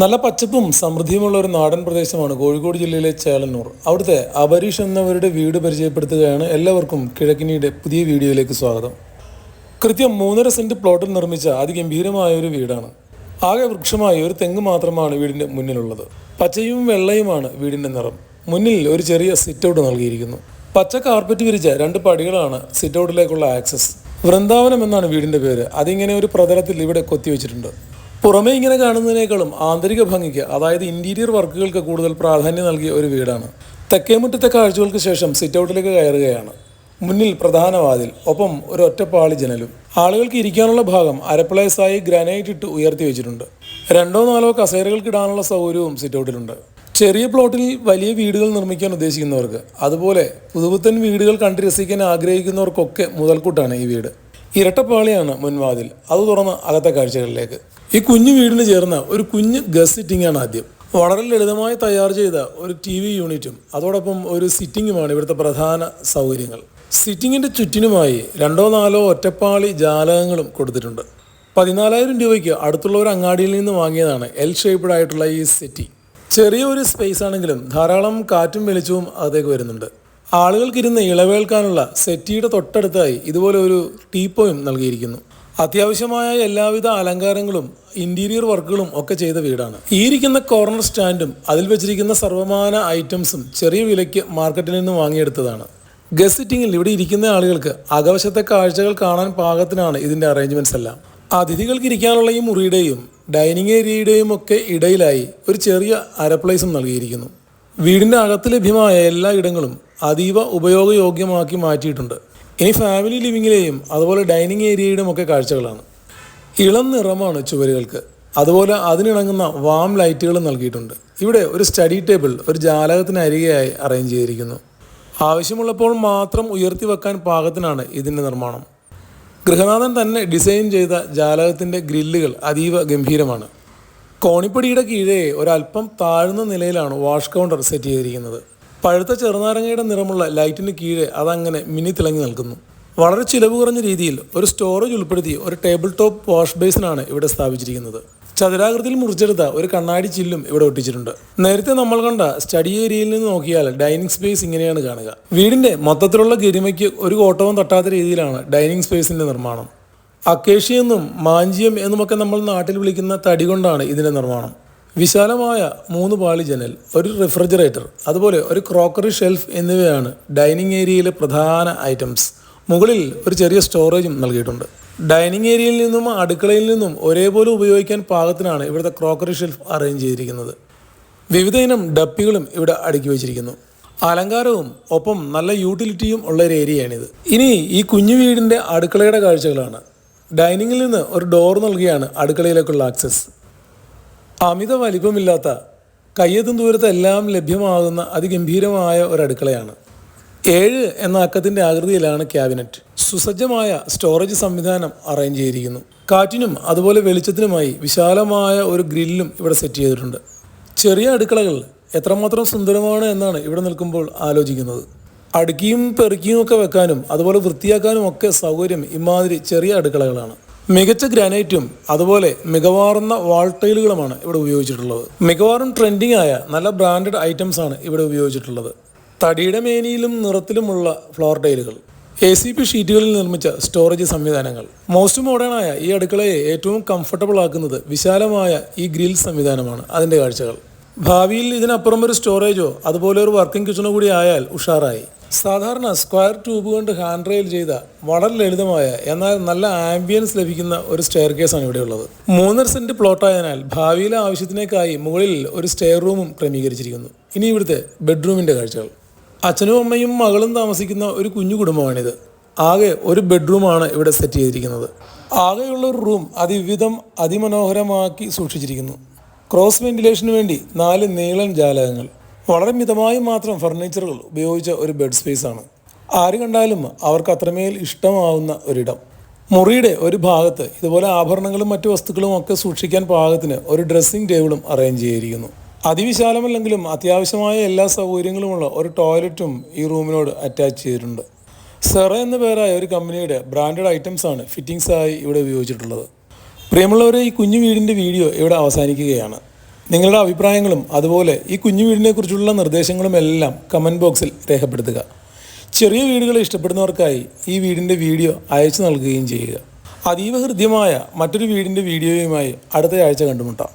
നല്ല പച്ചപ്പും സമൃദ്ധിയുമുള്ള ഒരു നാടൻ പ്രദേശമാണ് കോഴിക്കോട് ജില്ലയിലെ ചേളന്നൂർ അവിടുത്തെ അപരീഷ് എന്നവരുടെ വീട് പരിചയപ്പെടുത്തുകയാണ് എല്ലാവർക്കും കിഴക്കിനിയുടെ പുതിയ വീഡിയോയിലേക്ക് സ്വാഗതം. കൃത്യം മൂന്നര സെന്റ് പ്ലോട്ടിൽ നിർമ്മിച്ച അതിഗംഭീരമായ ഒരു വീടാണ്. ആകെ വൃക്ഷമായി ഒരു തെങ്ങ് മാത്രമാണ് വീടിന്റെ മുന്നിലുള്ളത്. പച്ചയും വെള്ളയുമാണ് വീടിന്റെ നിറം. മുന്നിൽ ഒരു ചെറിയ സിറ്റ് ഔട്ട് നൽകിയിരിക്കുന്നു. പച്ച കാർപ്പറ്റ് വിരിച്ച രണ്ട് പടികളാണ് സിറ്റ് ഔട്ടിലേക്കുള്ള ആക്സസ്. വൃന്ദാവനം എന്നാണ് വീടിന്റെ പേര്. അതിങ്ങനെ ഒരു പ്രതലത്തിൽ ഇവിടെ കൊത്തിവെച്ചിട്ടുണ്ട്. പുറമേ ഇങ്ങനെ കാണുന്നതിനേക്കാളും ആന്തരിക ഭംഗിക്ക് അതായത് ഇന്റീരിയർ വർക്കുകൾക്ക് കൂടുതൽ പ്രാധാന്യം നൽകിയ ഒരു വീടാണ്. തെക്കേമുറ്റത്തെ കാഴ്ചകൾക്ക് ശേഷം സിറ്റ് ഔട്ടിലേക്ക് കയറുകയാണ്. മുന്നിൽ പ്രധാന വാതിൽ ഒപ്പം ഒരു ഒറ്റപ്പാളി ജനലും. ആളുകൾക്ക് ഇരിക്കാനുള്ള ഭാഗം അരപ്ലേസായി ഗ്രാനൈറ്റ് ഇട്ട് ഉയർത്തി വെച്ചിട്ടുണ്ട്. രണ്ടോ നാലോ കസേരകൾക്ക് ഇടാനുള്ള സൗകര്യവും സിറ്റ് ഔട്ടിലുണ്ട് ചെറിയ പ്ലോട്ടിൽ വലിയ വീടുകൾ നിർമ്മിക്കാൻ ഉദ്ദേശിക്കുന്നവർക്ക് അതുപോലെ പുതുപുത്തൻ വീടുകൾ കണ്ടു രസിക്കാൻ ആഗ്രഹിക്കുന്നവർക്കൊക്കെ മുതൽക്കൂട്ടാണ് ഈ വീട്. ഇരട്ടപ്പാളിയാണ് മുൻവാതിൽ. അത് തുറന്ന് അകത്തെ കാഴ്ചകളിലേക്ക്. ഈ കുഞ്ഞു വീടിന് ചേർന്ന ഒരു കുഞ്ഞ് ഗസ് സിറ്റിംഗ് ആണ് ആദ്യം. വളരെ ലളിതമായി തയ്യാർ ചെയ്ത ഒരു ടി വി യൂണിറ്റും അതോടൊപ്പം ഒരു സിറ്റിംഗുമാണ് ഇവിടുത്തെ പ്രധാന സൗകര്യങ്ങൾ. സിറ്റിങ്ങിന്റെ ചുറ്റിനുമായി രണ്ടോ നാലോ ഒറ്റപ്പാളി ജാലകങ്ങളും കൊടുത്തിട്ടുണ്ട്. പതിനാലായിരം രൂപയ്ക്ക് അടുത്തുള്ള ഒരു അങ്ങാടിയിൽ നിന്ന് വാങ്ങിയതാണ് എൽ ഷേപ്ഡ് ആയിട്ടുള്ള ഈ സിറ്റി ചെറിയൊരു സ്പേസ് ആണെങ്കിലും ധാരാളം കാറ്റും വെളിച്ചവും അകത്തേക്ക് വരുന്നുണ്ട്. ആളുകൾക്കിരുന്ന് ഇളവേൽക്കാനുള്ള സെറ്റിയുടെ തൊട്ടടുത്തായി ഇതുപോലെ ഒരു ടീപ്പോയും നൽകിയിരിക്കുന്നു. അത്യാവശ്യമായ എല്ലാവിധ അലങ്കാരങ്ങളും ഇന്റീരിയർ വർക്കുകളും ഒക്കെ ചെയ്ത വീടാണ്. ഈ ഇരിക്കുന്ന കോർണർ സ്റ്റാൻഡും അതിൽ വെച്ചിരിക്കുന്ന സർവമാന ഐറ്റംസും ചെറിയ വിലയ്ക്ക് മാർക്കറ്റിൽ നിന്ന് വാങ്ങിയെടുത്തതാണ്. ഗസ് സിറ്റിങ്ങിൽ ഇവിടെ ഇരിക്കുന്ന ആളുകൾക്ക് അകവശത്തെ കാഴ്ചകൾ കാണാൻ പാകത്തിനാണ് ഇതിന്റെ അറേഞ്ച്മെന്റ്സ് എല്ലാം. അതിഥികൾക്ക് ഇരിക്കാനുള്ള ഈ മുറിയുടെയും ഡൈനിങ് ഏരിയയുടെയും ഒക്കെ ഇടയിലായി ഒരു ചെറിയ അരപ്ലേസും നൽകിയിരിക്കുന്നു. വീടിന്റെ അകത്ത് ലഭ്യമായ എല്ലാ ഇടങ്ങളും അതീവ ഉപയോഗയോഗ്യമാക്കി മാറ്റിയിട്ടുണ്ട്. ഇനി ഫാമിലി ലിവിങ്ങിലെയും അതുപോലെ ഡൈനിങ് ഏരിയയുടെയും ഒക്കെ കാഴ്ചകളാണ്. ഇളം നിറമാണ് ചുവരുകൾക്ക്. അതുപോലെ അതിനിണങ്ങുന്ന വാം ലൈറ്റുകൾ നൽകിയിട്ടുണ്ട്. ഇവിടെ ഒരു സ്റ്റഡി ടേബിൾ ഒരു ജാലകത്തിന് അരികെയായി അറേഞ്ച് ചെയ്തിരിക്കുന്നു. ആവശ്യമുള്ളപ്പോൾ മാത്രം ഉയർത്തി വെക്കാൻ പാകത്തിനാണ് ഇതിന്റെ നിർമ്മാണം. ഗൃഹനാഥൻ തന്നെ ഡിസൈൻ ചെയ്ത ജാലകത്തിന്റെ ഗ്രില്ലുകൾ അതീവ ഗംഭീരമാണ്. കോണിപ്പടിയുടെ കീഴേ ഒരല്പം താഴ്ന്ന നിലയിലാണ് വാഷ് കൗണ്ടർ സെറ്റ് ചെയ്തിരിക്കുന്നത്. പഴുത്ത ചെറുനാരങ്ങയുടെ നിറമുള്ള ലൈറ്റിന് കീഴെ അതങ്ങനെ മിനി തിളങ്ങി നിൽക്കുന്നു. വളരെ ചിലവ് കുറഞ്ഞ രീതിയിൽ ഒരു സ്റ്റോറേജ് ഉൾപ്പെടുത്തി ഒരു ടേബിൾ ടോപ്പ് വാഷ് ബേസിനാണ് ഇവിടെ സ്ഥാപിച്ചിരിക്കുന്നത്. ചതുരാകൃതിയിൽ മുറിച്ചെടുത്ത ഒരു കണ്ണാടി ചില്ലും ഇവിടെ ഒട്ടിച്ചിട്ടുണ്ട്. നേരത്തെ നമ്മൾ കണ്ട സ്റ്റഡി ഏരിയയിൽ നിന്ന് നോക്കിയാൽ ഡൈനിങ് സ്പേസ് ഇങ്ങനെയാണ് കാണുക. വീടിന്റെ മൊത്തത്തിലുള്ള ഗരിമയ്ക്ക് ഒരു കോട്ടവും തട്ടാത്ത രീതിയിലാണ് ഡൈനിങ് സ്പേസിന്റെ നിർമ്മാണം. അക്കേഷ്യെന്നും മാഞ്ചിയം എന്നുമൊക്കെ നമ്മൾ നാട്ടിൽ വിളിക്കുന്ന തടി കൊണ്ടാണ് ഇതിന്റെ നിർമ്മാണം. വിശാലമായ മൂന്ന് പാളി ജനൽ ഒരു റെഫ്രിജറേറ്റർ അതുപോലെ ഒരു ക്രോക്കറി ഷെൽഫ് എന്നിവയാണ് ഡൈനിങ് ഏരിയയിലെ പ്രധാന ഐറ്റംസ് മുകളിൽ ഒരു ചെറിയ സ്റ്റോറേജും നൽകിയിട്ടുണ്ട്. ഡൈനിങ് ഏരിയയിൽ നിന്നും അടുക്കളയിൽ നിന്നും ഒരേപോലെ ഉപയോഗിക്കാൻ പാകത്തിനാണ് ഇവിടുത്തെ ക്രോക്കറി ഷെൽഫ് അറേഞ്ച് ചെയ്തിരിക്കുന്നത്. വിവിധ ഇനം ഡപ്പികളും ഇവിടെ അടുക്കി വെച്ചിരിക്കുന്നു. അലങ്കാരവും ഒപ്പം നല്ല യൂട്ടിലിറ്റിയും ഉള്ള ഒരു ഏരിയയാണിത് ഇനി ഈ കുഞ്ഞു വീടിന്റെ അടുക്കളയുടെ കാഴ്ചകളാണ്. ഡൈനിങ്ങിൽ നിന്ന് ഒരു ഡോർ നൽകിയാണ് അടുക്കളയിലേക്കുള്ള ആക്സസ് അമിത വലിപ്പമില്ലാത്ത കയ്യെത്തും ദൂരത്ത് എല്ലാം ലഭ്യമാകുന്ന അതിഗംഭീരമായ ഒരു അടുക്കളയാണ് ഏഴ് എന്ന അക്കത്തിന്റെ ആകൃതിയിലാണ് ക്യാബിനറ്റ്. സുസജ്ജമായ സ്റ്റോറേജ് സംവിധാനം അറേഞ്ച് ചെയ്തിരിക്കുന്നു. കാറ്റിനും അതുപോലെ വെളിച്ചത്തിനുമായി വിശാലമായ ഒരു ഗ്രില്ലും ഇവിടെ സെറ്റ് ചെയ്തിട്ടുണ്ട്. ചെറിയ അടുക്കളകൾ എത്രമാത്രം സുന്ദരമാണ് എന്നാണ് ഇവിടെ നിൽക്കുമ്പോൾ ആലോചിക്കുന്നത്. അടുക്കിയും പെറുക്കിയും ഒക്കെ വെക്കാനും അതുപോലെ വൃത്തിയാക്കാനും ഒക്കെ സൗകര്യം ഇമാതിരി ചെറിയ അടുക്കളകളാണ്. മികച്ച ഗ്രാനൈറ്റും അതുപോലെ മികവാർന്ന വാൾ ടൈലുകളുമാണ് ഇവിടെ ഉപയോഗിച്ചിട്ടുള്ളത്. മികവാറും ട്രെൻഡിങ് ആയ നല്ല ബ്രാൻഡഡ് ഐറ്റംസ് ആണ് ഇവിടെ ഉപയോഗിച്ചിട്ടുള്ളത്. തടിയുടെ മേനിയിലും നിറത്തിലുമുള്ള ഫ്ലോർ ടൈലുകൾ എ സി പി ഷീറ്റുകളിൽ നിർമ്മിച്ച സ്റ്റോറേജ് സംവിധാനങ്ങൾ. മോസ്റ്റ് മോഡേണായ ഈ അടുക്കളയെ ഏറ്റവും കംഫർട്ടബിൾ ആക്കുന്നത് വിശാലമായ ഈ ഗ്രിൽ സംവിധാനമാണ് അതിന്റെ കാഴ്ചകൾ. ഭാവിയിൽ ഇതിനപ്പുറം ഒരു സ്റ്റോറേജോ അതുപോലെ ഒരു വർക്കിംഗ് കിച്ചണോ കൂടി ആയാൽ ഉഷാറായി. സാധാരണ സ്ക്വയർ ട്യൂബ് കൊണ്ട് ഹാൻഡ് റെയിൽ ചെയ്ത വളരെ ലളിതമായ എന്നാൽ നല്ല ആംബിയൻസ് ലഭിക്കുന്ന ഒരു സ്റ്റെയർ കേസാണ് ഇവിടെയുള്ളത് മൂന്നര സെന്റ് പ്ലോട്ടായതിനാൽ ഭാവിയിലെ ആവശ്യത്തിനേക്കായി മുകളിൽ ഒരു സ്റ്റെയർ റൂമും ക്രമീകരിച്ചിരിക്കുന്നു. ഇനി ഇവിടുത്തെ ബെഡ്റൂമിന്റെ കാഴ്ചകൾ. അച്ഛനും അമ്മയും മകളും താമസിക്കുന്ന ഒരു കുഞ്ഞു കുടുംബമാണിത്. ആകെ ഒരു ബെഡ്റൂമാണ് ഇവിടെ സെറ്റ് ചെയ്തിരിക്കുന്നത്. ആകെയുള്ള ഒരു റൂം അതിവിധം അതിമനോഹരമാക്കി സൂക്ഷിച്ചിരിക്കുന്നു. ക്രോസ് വെന്റിലേഷന് വേണ്ടി നാല് നീളൻ ജാലകങ്ങൾ. വളരെ മിതമായി മാത്രം ഫർണിച്ചറുകൾ ഉപയോഗിച്ച ഒരു ബെഡ് സ്പേസ് ആണ്. ആര് കണ്ടാലും അവർക്ക് അത്രമേൽ ഇഷ്ടമാവുന്ന ഒരിടം. മുറിയുടെ ഒരു ഭാഗത്ത് ഇതുപോലെ ആഭരണങ്ങളും മറ്റു വസ്തുക്കളും ഒക്കെ സൂക്ഷിക്കാൻ പാകത്തിന് ഒരു ഡ്രസ്സിംഗ് ടേബിളും അറേഞ്ച് ചെയ്തിരിക്കുന്നു. അതിവിശാലമല്ലെങ്കിലും അത്യാവശ്യമായ എല്ലാ സൗകര്യങ്ങളുമുള്ള ഒരു ടോയ്ലറ്റും ഈ റൂമിനോട് അറ്റാച്ച് ചെയ്തിട്ടുണ്ട്. സെറ എന്ന പേരായ ഒരു കമ്പനിയുടെ ബ്രാൻഡഡ് ഐറ്റംസ് ആണ് ഫിറ്റിംഗ്സായി ഇവിടെ ഉപയോഗിച്ചിട്ടുള്ളത്. പ്രിയമുള്ളവരെ ഈ കുഞ്ഞു വീടിന്റെ വീഡിയോ ഇവിടെ അവസാനിക്കുകയാണ്. നിങ്ങളുടെ അഭിപ്രായങ്ങളും അതുപോലെ ഈ കുഞ്ഞു വീടിനെ കുറിച്ചുള്ള നിർദ്ദേശങ്ങളും എല്ലാം കമന്റ് ബോക്സിൽ രേഖപ്പെടുത്തുക. ചെറിയ വീടുകളെ ഇഷ്ടപ്പെടുന്നവർക്കായി ഈ വീടിന്റെ വീഡിയോ അയച്ചു നൽകുകയും ചെയ്യുക. അതീവ ഹൃദ്യമായ മറ്റൊരു വീടിന്റെ വീഡിയോയുമായി അടുത്ത ആഴ്ച കണ്ടുമുട്ടാം.